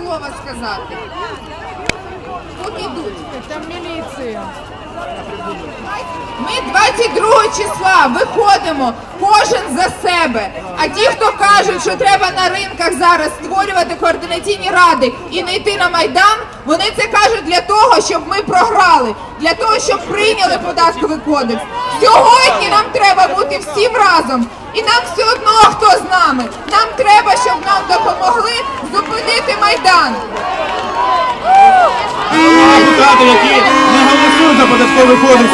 слова сказати. Поки йдуть. Там міліція. Ми 22 числа виходимо кожен за себе. А ті, хто кажуть, що треба на ринках зараз створювати координаційні ради і не йти на майдан, вони це кажуть для того, щоб ми програли, для того, щоб прийняли податковий кодекс. Сьогодні нам треба бути всім разом. І нам все одно хто з нами. Нам треба, щоб нам допомогли зупинити майдан. Депутати, які не голосують за податковий кодекс,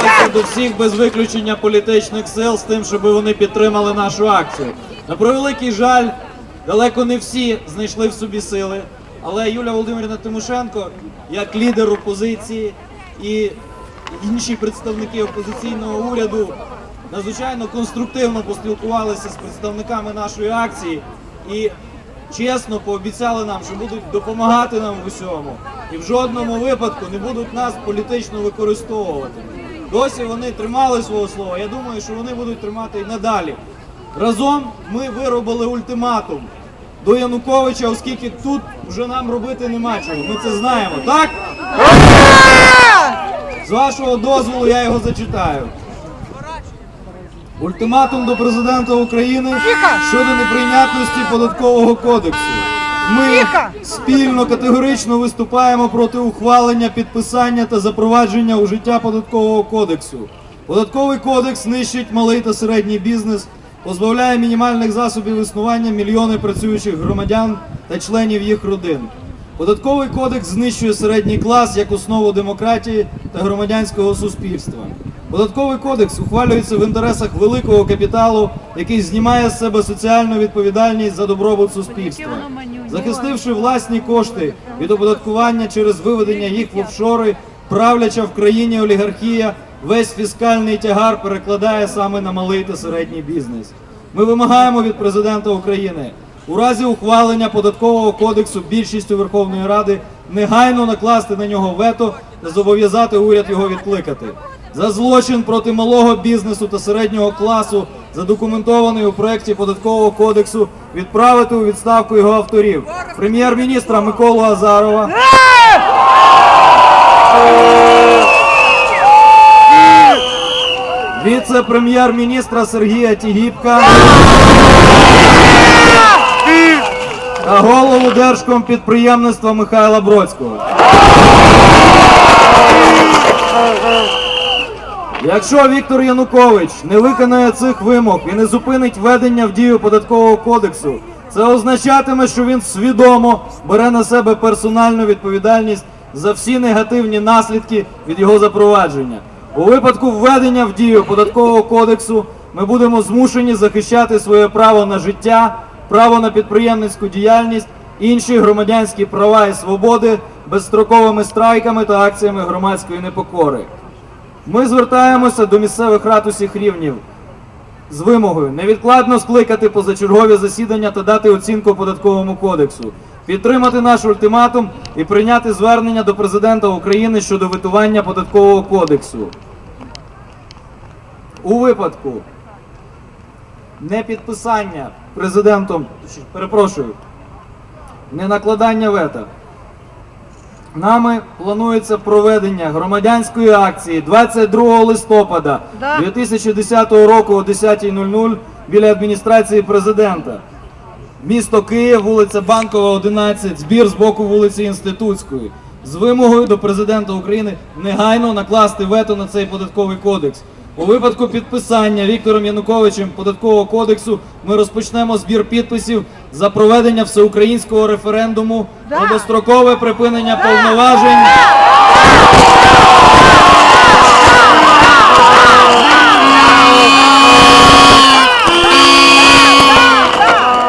зверталися до всіх без виключення політичних сил з тим, щоб вони підтримали нашу акцію. На превеликий жаль, далеко не всі знайшли в собі сили, але Юлія Володимирівна Тимошенко, як лідер опозиції і інші представники опозиційного уряду, надзвичайно конструктивно поспілкувалися з представниками нашої акції і чесно пообіцяли нам, що будуть допомагати нам в усьому і в жодному випадку не будуть нас політично використовувати. Досі вони тримали свого слова. Я думаю, що вони будуть тримати і надалі. Разом ми виробили ультиматум до Януковича, оскільки тут вже нам робити нема чого. Ми це знаємо, так? З вашого дозволу я його зачитаю. Ультиматум до президента України щодо неприйнятності податкового кодексу. Ми спільно категорично виступаємо проти ухвалення, підписання та запровадження у життя податкового кодексу. Податковий кодекс нищить малий та середній бізнес, позбавляє мінімальних засобів існування мільйони працюючих громадян та членів їх родин. Податковий кодекс знищує середній клас як основу демократії та громадянського суспільства. Податковий кодекс ухвалюється в інтересах великого капіталу, який знімає з себе соціальну відповідальність за добробут суспільства. Захистивши власні кошти від оподаткування через виведення їх в офшори, правляча в країні олігархія весь фіскальний тягар перекладає саме на малий та середній бізнес. Ми вимагаємо від президента України у разі ухвалення податкового кодексу більшістю Верховної Ради негайно накласти на нього вето та зобов'язати уряд його відкликати. За злочин проти малого бізнесу та середнього класу, задокументований у проєкті податкового кодексу, відправити у відставку його авторів, прем'єр-міністра Миколу Азарова, віце-прем'єр-міністра Сергія Тігіпка. Та голову Держкомпідприємництва Михайла Бродського. Якщо Віктор Янукович не виконає цих вимог і не зупинить введення в дію податкового кодексу, це означатиме, що він свідомо бере на себе персональну відповідальність за всі негативні наслідки від його запровадження. У випадку введення в дію податкового кодексу ми будемо змушені захищати своє право на життя, право на підприємницьку діяльність, інші громадянські права і свободи безстроковими страйками та акціями громадської непокори. Ми звертаємося до місцевих рад усіх рівнів з вимогою невідкладно скликати позачергові засідання та дати оцінку податковому кодексу, підтримати наш ультиматум і прийняти звернення до президента України щодо витування податкового кодексу. У випадку непідписання президентом, перепрошую, не накладання вета. Нами планується проведення громадянської акції 22 листопада 2010 року о 10.00 біля адміністрації президента. Місто Київ, вулиця Банкова, 11, збір з боку вулиці Інститутської. З вимогою до президента України негайно накласти вето на цей податковий кодекс. У випадку підписання Віктором Януковичем податкового кодексу ми розпочнемо збір підписів за проведення всеукраїнського референдуму про дострокове припинення повноважень.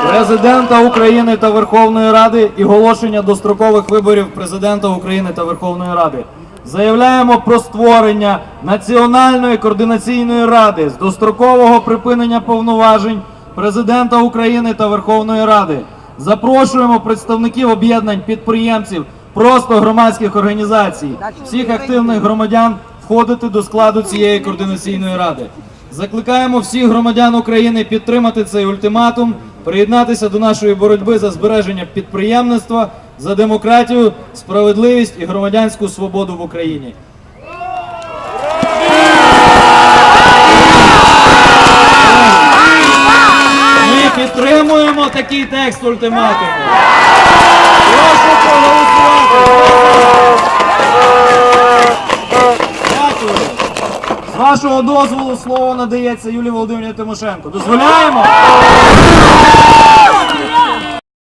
Президента України та Верховної Ради і оголошення дострокових виборів президента України та Верховної Ради. Заявляємо про створення Національної координаційної ради з дострокового припинення повноважень Президента України та Верховної Ради. Запрошуємо представників об'єднань підприємців, просто громадських організацій, всіх активних громадян входити до складу цієї координаційної ради. Закликаємо всіх громадян України підтримати цей ультиматум, приєднатися до нашої боротьби за збереження підприємництва, за демократію, справедливість і громадянську свободу в Україні. Ми підтримуємо такий текст ультиматуму. Прошу проголосувати. З вашого дозволу слово надається Юлії Володимирівні Тимошенко. Дозволяємо?